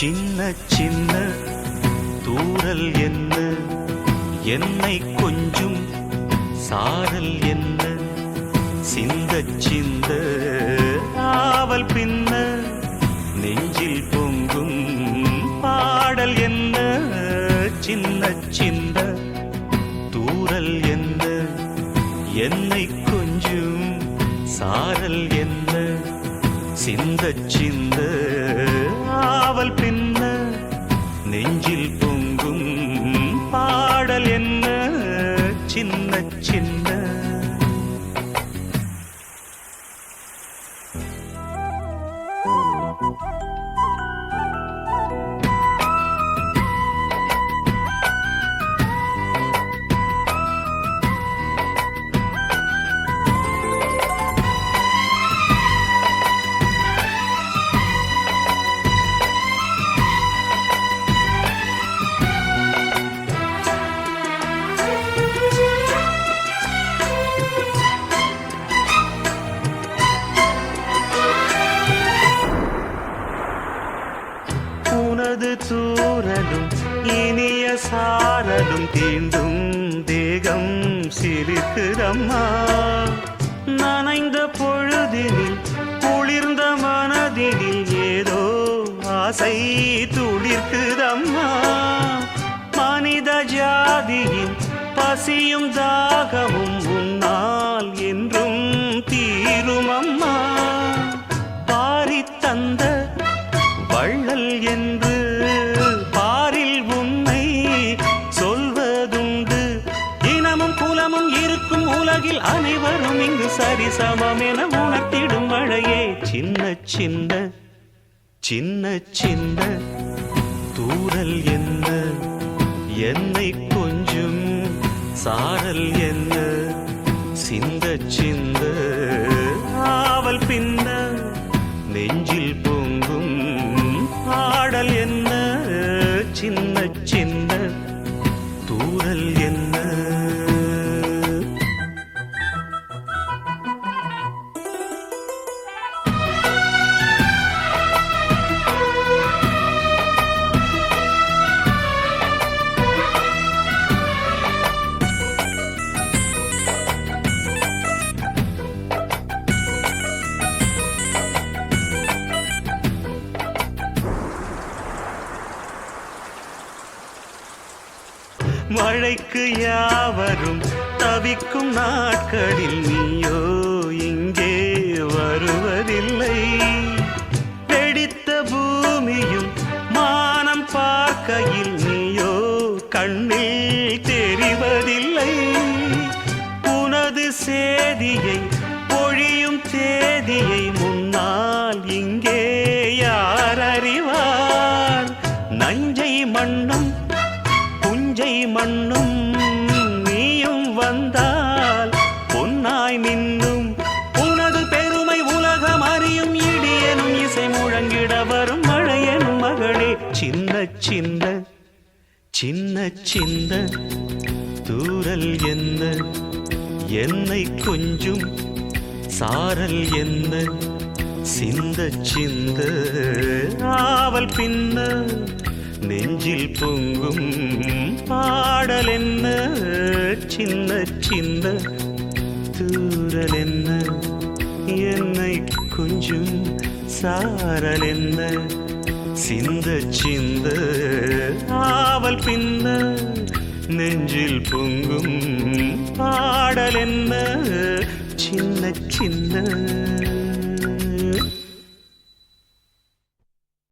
சின்ன சின்ன தூரல் என்ன? என்னை கொஞ்சம் சாரல் என்ன? சிந்த சிந்த ஆவல் பின்ன நெஞ்சில் பொங்கும் பாடல் என்ன? சின்ன சின்ன தூரல் என்ன? என்னை கொஞ்சம் சாரல் என்ன? சிந்த சிந்த சின்ன சின்ன சாரலும் தீண்டும் தேகம் சிரிக்குதம்மா நனைந்த பொழுதினில் குளிர்ந்த மனதினில் ஏதோ ஆசை துளிர்க்குதம்மா. மனித ஜாதியின் பசியும் தாகமும் சரி சமம் என உணர்த்திடும் மழையே. சின்ன சின்ன சின்ன சின்ன தூரல் என்ன? என்னை கொஞ்சம் சாரல் என்ன? சிந்த சிந்த ஆவல் பின்ன நெஞ்சில் மழைக்கு யாவரும் தவிக்கும் நாட்களில் நீயோ இங்கே வருவதில்லை. வெடித்த பூமியும் மானம் பார்க்கையில் நீயோ கண்ணில் தெரிவதில்லை. உனது சேதியை பொழியும் தேதியை முன்னால் இங்கே சின்ன சின்ன சின்ன சின்ன தூரல் என்ன? என்னை கொஞ்சும் சாரல் என்ன? சிந்த சிந்த ஆவல் பின்ன நெஞ்சில் பொங்கும் பாடல் என்ன? சின்ன சின்ன தூரல் என்ன? என்னை கொஞ்சம் சாரல் என்ன? சிந்த சிந்த ஆவல் பின்ன நெஞ்சில் பொங்கும் பாடல் என்ன? சின்ன சின்ன